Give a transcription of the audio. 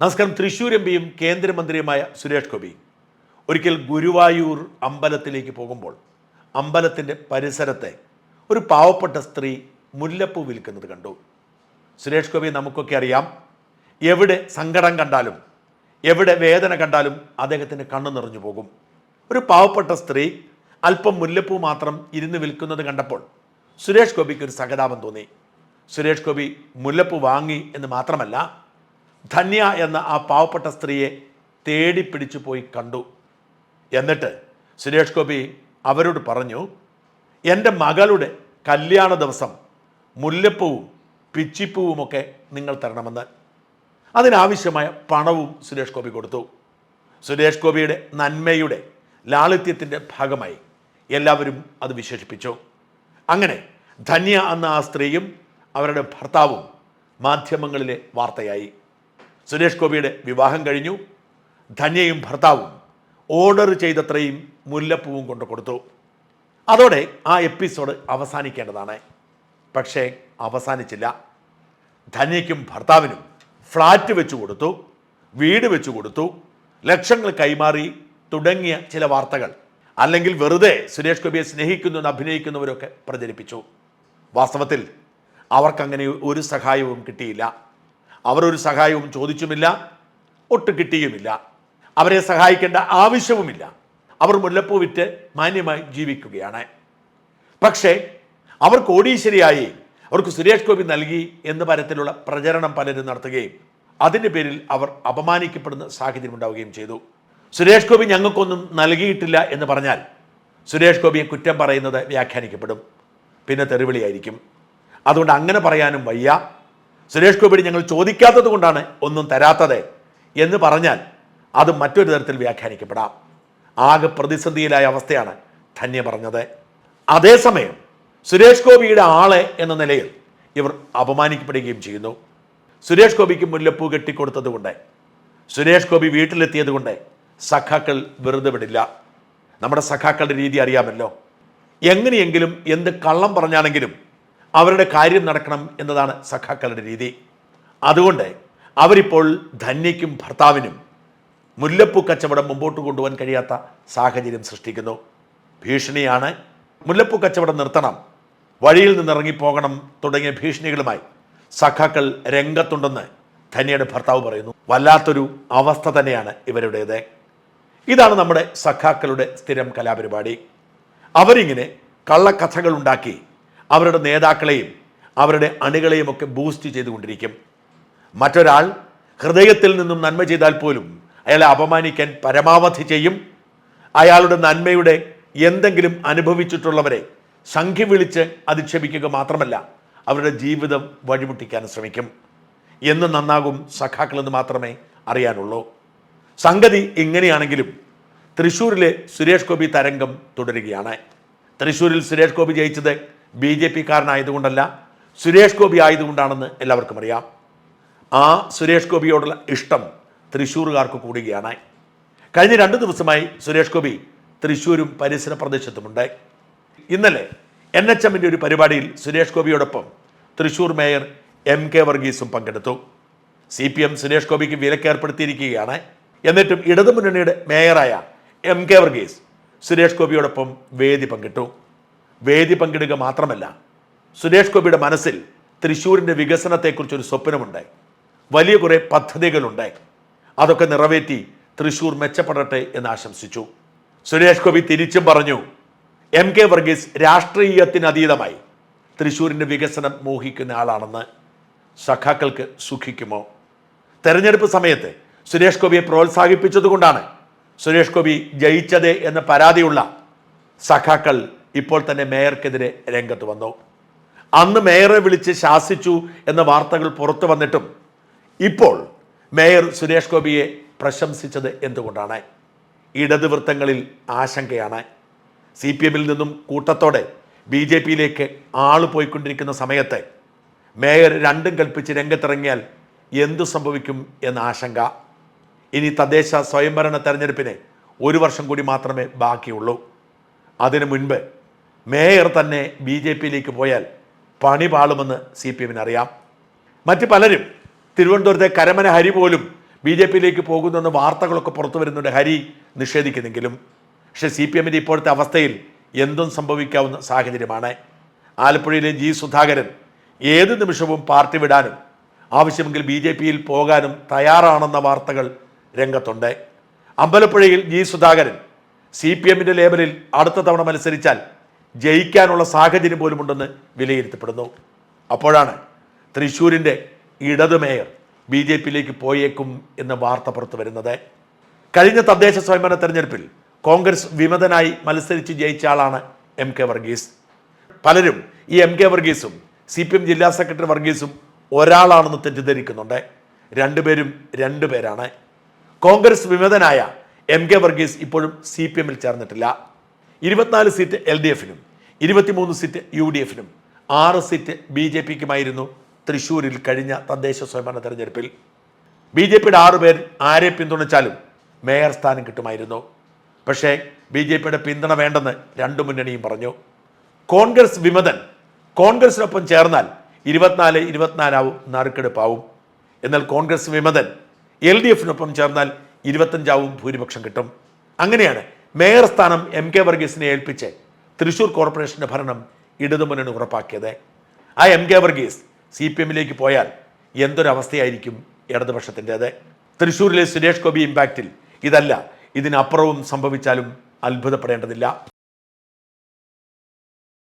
നമസ്കാരം. തൃശ്ശൂർ എം പിയും കേന്ദ്രമന്ത്രിയുമായ സുരേഷ് ഗോപി. ഒരിക്കൽ ഗുരുവായൂർ അമ്പലത്തിലേക്ക് പോകുമ്പോൾ അമ്പലത്തിന്റെ പരിസരത്തെ ഒരു പാവപ്പെട്ട സ്ത്രീ മുല്ലപ്പൂ വിൽക്കുന്നത് കണ്ടു. സുരേഷ് ഗോപി നമുക്കൊക്കെ അറിയാം. എവിടെ സങ്കടം കണ്ടാലും എവിടെ വേദന കണ്ടാലും അദ്ദേഹത്തിന് കണ്ണു നിറഞ്ഞു പോകും. ഒരു പാവപ്പെട്ട സ്ത്രീ അല്പം മുല്ലപ്പൂ മാത്രം ഇരുന്ന് വിൽക്കുന്നത് കണ്ടപ്പോൾ സുരേഷ് ഗോപിക്ക് ഒരു സഹതാപം തോന്നി. സുരേഷ് ഗോപി മുല്ലപ്പൂ വാങ്ങി എന്ന് മാത്രമല്ല ധന്യ എന്ന ആ പാവപ്പെട്ട സ്ത്രീയെ തേടി പിടിച്ചു പോയി കണ്ടു. എന്നിട്ട് സുരേഷ് ഗോപി അവരോട് പറഞ്ഞു എന്റെ മകളുടെ കല്യാണ ദിവസം മുല്ലപ്പൂവും പിച്ചിപ്പൂവുമൊക്കെ നിങ്ങൾ തരണമെന്ന്. അതിനാവശ്യമായ പണവും സുരേഷ് ഗോപി കൊടുത്തു. സുരേഷ് ഗോപിയുടെ നന്മയുടെ ലാളിത്യത്തിന്റെ ഭാഗമായി എല്ലാവരും അത് വിശേഷിപ്പിച്ചു. അങ്ങനെ ധന്യ എന്ന ആ സ്ത്രീയും അവരുടെ ഭർത്താവും മാധ്യമങ്ങളിലെ വാർത്തയായി. സുരേഷ് ഗോപിയുടെ വിവാഹം കഴിഞ്ഞു. ധന്യയും ഭർത്താവും ഓർഡർ ചെയ്തത്രയും മുല്ലപ്പൂവും കൊണ്ട് കൊടുത്തു. അതോടെ ആ എപ്പിസോഡ് അവസാനിക്കേണ്ടതാണ്. പക്ഷേ അവസാനിച്ചില്ല. ധന്യയ്ക്കും ഭർത്താവിനും ഫ്ലാറ്റ് വെച്ചു കൊടുത്തു വീട് വെച്ചു കൊടുത്തു ലക്ഷങ്ങൾ കൈമാറി തുടങ്ങിയ ചില വാർത്തകൾ. അല്ലെങ്കിൽ വെറുതെ സുരേഷ് ഗോപിയെ സ്നേഹിക്കുന്നു എന്ന് അഭിനയിക്കുന്നവരൊക്കെ പ്രചരിപ്പിച്ചു. വാസ്തവത്തിൽ അവർക്കങ്ങനെ ഒരു സഹായവും കിട്ടിയില്ല. അവർ ഒരു സഹായവും ചോദിച്ചുമില്ല ഒട്ടും കിട്ടിയുമില്ല. അവരെ സഹായിക്കേണ്ട ആവശ്യവുമില്ല. അവർ മുല്ലപ്പൂ വിറ്റ് മാന്യമായി ജീവിക്കുകയാണ്. പക്ഷേ അവർക്ക് കോടീശ്വരിയായി അവർക്ക് സുരേഷ് ഗോപി നൽകി എന്ന തരത്തിലുള്ള പ്രചരണം പലരും നടത്തുകയും അതിന്റെ പേരിൽ അവർ അപമാനിക്കപ്പെടുന്ന സാഹചര്യം ഉണ്ടാവുകയും ചെയ്തു. സുരേഷ് ഗോപി ഞങ്ങൾക്കൊന്നും നൽകിയിട്ടില്ല എന്ന് പറഞ്ഞാൽ സുരേഷ് ഗോപിയെ കുറ്റം പറയുന്നത് വ്യാഖ്യാനിക്കപ്പെടും. പിന്നെ തെറിവിളിയായിരിക്കും. അതുകൊണ്ട് അങ്ങനെ പറയാനും വയ്യ. സുരേഷ് ഗോപിയുടെ ഞങ്ങൾ ചോദിക്കാത്തത് കൊണ്ടാണ് ഒന്നും തരാത്തത് എന്ന് പറഞ്ഞാൽ അത് മറ്റൊരു തരത്തിൽ വ്യാഖ്യാനിക്കപ്പെടാം. ആകെ പ്രതിസന്ധിയിലായ അവസ്ഥയാണ് ധന്യ പറഞ്ഞത്. അതേസമയം സുരേഷ് ഗോപിയുടെ ആൾ എന്ന നിലയിൽ ഇവർ അപമാനിക്കപ്പെടുകയും ചെയ്യുന്നു. സുരേഷ് ഗോപിക്ക് മുല്ലപ്പൂ കെട്ടിക്കൊടുത്തതുകൊണ്ട് സുരേഷ് ഗോപി വീട്ടിലെത്തിയത് കൊണ്ട് സഖാക്കൾ വെറുതെ വിടില്ല. നമ്മുടെ സഖാക്കളുടെ രീതി അറിയാമല്ലോ. എങ്ങനെയെങ്കിലും എന്ത് കള്ളം പറഞ്ഞാണെങ്കിലും അവരുടെ കാര്യം നടക്കണം എന്നതാണ് സഖാക്കളുടെ രീതി. അതുകൊണ്ട് അവരിപ്പോൾ ധന്യയ്ക്കും ഭർത്താവിനും മുല്ലപ്പൂ കച്ചവടം മുമ്പോട്ട് കൊണ്ടുപോകാൻ കഴിയാത്ത സാഹചര്യം സൃഷ്ടിക്കുന്നു. ഭീഷണിയാണ് മുല്ലപ്പൂ കച്ചവടം നിർത്തണം വഴിയിൽ നിന്ന് ഇറങ്ങിപ്പോകണം തുടങ്ങിയ ഭീഷണികളുമായി സഖാക്കൾ രംഗത്തുണ്ടെന്ന് ധന്യയുടെ ഭർത്താവ് പറയുന്നു. വല്ലാത്തൊരു അവസ്ഥ തന്നെയാണ് ഇവരുടേത്. ഇതാണ് നമ്മുടെ സഖാക്കളുടെ സ്ഥിരം കലാപരിപാടി. അവരിങ്ങനെ കള്ളക്കഥകൾ ഉണ്ടാക്കി അവരുടെ നേതാക്കളെയും അവരുടെ അണികളെയും ഒക്കെ ബൂസ്റ്റ് ചെയ്തുകൊണ്ടിരിക്കും. മറ്റൊരാൾ ഹൃദയത്തിൽ നിന്നും നന്മ ചെയ്താൽ പോലും അയാളെ അപമാനിക്കാൻ പരമാവധി ചെയ്യും. അയാളുടെ നന്മയുടെ എന്തെങ്കിലും അനുഭവിച്ചിട്ടുള്ളവരെ സംഖ്യ വിളിച്ച് അധിക്ഷേപിക്കുക മാത്രമല്ല അവരുടെ ജീവിതം വഴിമുട്ടിക്കാൻ ശ്രമിക്കും. എന്ന് നന്നാകും സഖാക്കളെന്ന് മാത്രമേ അറിയാനുള്ളൂ. സംഗതി ഇങ്ങനെയാണെങ്കിലും തൃശ്ശൂരിലെ സുരേഷ് ഗോപി തരംഗം തുടരുകയാണ്. തൃശ്ശൂരിൽ സുരേഷ് ഗോപി ജയിച്ചത് ബി ജെ പിക്കാരനായതുകൊണ്ടല്ല സുരേഷ് ഗോപി ആയതുകൊണ്ടാണെന്ന് എല്ലാവർക്കും അറിയാം. ആ സുരേഷ് ഗോപിയോടുള്ള ഇഷ്ടം തൃശ്ശൂറുകാർക്ക് കൂടുകയാണ്. കഴിഞ്ഞ രണ്ട് ദിവസമായി സുരേഷ് ഗോപി തൃശ്ശൂരും പരിസര പ്രദേശത്തുമുണ്ട്. ഇന്നലെ എൻ എച്ച് എമ്മിന്റെ ഒരു പരിപാടിയിൽ സുരേഷ് ഗോപിയോടൊപ്പം തൃശ്ശൂർ മേയർ എം കെ വർഗീസും പങ്കെടുത്തു. സി പി എം സുരേഷ് ഗോപിക്ക് വിലക്കേർപ്പെടുത്തിയിരിക്കുകയാണ്. എന്നിട്ടും ഇടതുമുന്നണിയുടെ മേയറായ എം കെ വർഗീസ് സുരേഷ് ഗോപിയോടൊപ്പം വേദി പങ്കിട്ടു. വേദി പങ്കിടുക മാത്രമല്ല സുരേഷ് ഗോപിയുടെ മനസ്സിൽ തൃശ്ശൂരിന്റെ വികസനത്തെക്കുറിച്ചൊരു സ്വപ്നമുണ്ടായി. വലിയ കുറേ പദ്ധതികളുണ്ടായി. അതൊക്കെ നിറവേറ്റി തൃശ്ശൂർ മെച്ചപ്പെടട്ടെ എന്ന് ആശംസിച്ചു. സുരേഷ് ഗോപി തിരിച്ചും പറഞ്ഞു എം കെ വർഗീസ് രാഷ്ട്രീയത്തിനതീതമായി തൃശ്ശൂരിന്റെ വികസനം മോഹിക്കുന്ന ആളാണെന്ന് സഖാക്കൾക്ക് സുഖിക്കുമോ? തെരഞ്ഞെടുപ്പ് സമയത്ത് സുരേഷ് ഗോപിയെ പ്രോത്സാഹിപ്പിച്ചതുകൊണ്ടാണ് സുരേഷ് ഗോപി ജയിച്ചത് എന്ന പരാതിയുള്ള സഖാക്കൾ ഇപ്പോൾ തന്നെ മേയർക്കെതിരെ രംഗത്ത് വന്നു. അന്ന് മേയറെ വിളിച്ച് ശാസിച്ചു എന്ന വാർത്തകൾ പുറത്തു വന്നിട്ടും ഇപ്പോൾ മേയർ സുരേഷ് ഗോപിയെ പ്രശംസിച്ചത് എന്തുകൊണ്ടാണ്? ഇടതുവൃത്തങ്ങളിൽ ആശങ്കയാണ്. സി പി എമ്മിൽ നിന്നും കൂട്ടത്തോടെ ബി ജെ പിയിലേക്ക് ആൾ പോയിക്കൊണ്ടിരിക്കുന്ന സമയത്ത് മേയർ രണ്ടും കൽപ്പിച്ച് രംഗത്തിറങ്ങിയാൽ എന്തു സംഭവിക്കും എന്ന ആശങ്ക. ഇനി തദ്ദേശ സ്വയംഭരണ തെരഞ്ഞെടുപ്പിന് ഒരു വർഷം കൂടി മാത്രമേ ബാക്കിയുള്ളൂ. അതിനു മുൻപ് മേയർ തന്നെ ബി ജെ പിയിലേക്ക് പോയാൽ പണി പാളുമെന്ന് സി പി എമ്മിന് അറിയാം മറ്റ് പലരും തിരുവനന്തപുരത്തെ കരമന ഹരി പോലും ബി ജെ പിയിലേക്ക് പോകുന്നെന്ന് വാർത്തകളൊക്കെ പുറത്തു വരുന്നുണ്ട് ഹരി നിഷേധിക്കുന്നെങ്കിലും. പക്ഷേ സി പി എമ്മിന്റെ ഇപ്പോഴത്തെ അവസ്ഥയിൽ എന്തും സംഭവിക്കാവുന്ന സാഹചര്യമാണ്. ആലപ്പുഴയിലെ ജി സുധാകരൻ ഏത് നിമിഷവും പാർട്ടി വിടാനും ആവശ്യമെങ്കിൽ ബി ജെ പിയിൽ പോകാനും തയ്യാറാണെന്ന വാർത്തകൾ രംഗത്തുണ്ട്. അമ്പലപ്പുഴയിൽ ജി സുധാകരൻ സി പി എമ്മിന്റെ ലേബലിൽ അടുത്ത തവണ മത്സരിച്ചാൽ ജയിക്കാനുള്ള സാഹചര്യം പോലും ഉണ്ടെന്ന് വിലയിരുത്തപ്പെടുന്നു. അപ്പോഴാണ് തൃശ്ശൂരിന്റെ ഇടത് മേയർ ബി ജെ പിയിലേക്ക് പോയേക്കും എന്ന വാർത്ത പുറത്തു വരുന്നത്. കഴിഞ്ഞ തദ്ദേശ സ്വയംഭരണ തെരഞ്ഞെടുപ്പിൽ കോൺഗ്രസ് വിമതനായി മത്സരിച്ച് ജയിച്ച ആളാണ് എം കെ വർഗീസ്. പലരും ഈ എം കെ വർഗീസും സി പി എം ജില്ലാ സെക്രട്ടറി വർഗീസും ഒരാളാണെന്ന് തെറ്റിദ്ധരിക്കുന്നുണ്ട്. രണ്ടുപേരും രണ്ടുപേരാണ് കോൺഗ്രസ് വിമതനായ എം കെ വർഗീസ് ഇപ്പോഴും സി പി എമ്മിൽ ചേർന്നിട്ടില്ല. ഇരുപത്തിനാല് സീറ്റ് എൽ ഡി എഫിനും ഇരുപത്തിമൂന്ന് സീറ്റ് യു ഡി എഫിനും ആറ് സീറ്റ് ബി ജെ പിക്കുമായിരുന്നു തൃശ്ശൂരിൽ കഴിഞ്ഞ തദ്ദേശ സ്വയംഭരണ തെരഞ്ഞെടുപ്പിൽ. ബി ജെ പിയുടെ ആറുപേർ ആരെ പിന്തുണച്ചാലും മേയർ സ്ഥാനം കിട്ടുമായിരുന്നു. പക്ഷേ ബി ജെ പിയുടെ പിന്തുണ വേണ്ടെന്ന് രണ്ടു മുന്നണിയും പറഞ്ഞു. കോൺഗ്രസ് വിമതൻ കോൺഗ്രസിനൊപ്പം ചേർന്നാൽ ഇരുപത്തിനാല് ഇരുപത്തിനാലാവും നറുക്കെടുപ്പാവും. എന്നാൽ കോൺഗ്രസ് വിമതൻ എൽ ഡി എഫിനൊപ്പം ചേർന്നാൽ ഇരുപത്തഞ്ചാവും ഭൂരിപക്ഷം കിട്ടും. അങ്ങനെയാണ് മേയർ സ്ഥാനം എം കെ വർഗീസിനെ ഏൽപ്പിച്ച് തൃശൂർ കോർപ്പറേഷന്റെ ഭരണം ഇടതുമുന്നണി ഉറപ്പാക്കിയത്. ആ M K Varghese C P എമ്മിലേക്ക് പോയാൽ എന്തൊരവസ്ഥയായിരിക്കും ഇടതുപക്ഷത്തിന്റേത്? തൃശ്ശൂരിലെ സുരേഷ് ഗോപി ഇമ്പാക്റ്റിൽ ഇതല്ല ഇതിനപ്പുറവും സംഭവിച്ചാലും അത്ഭുതപ്പെടേണ്ടതില്ല.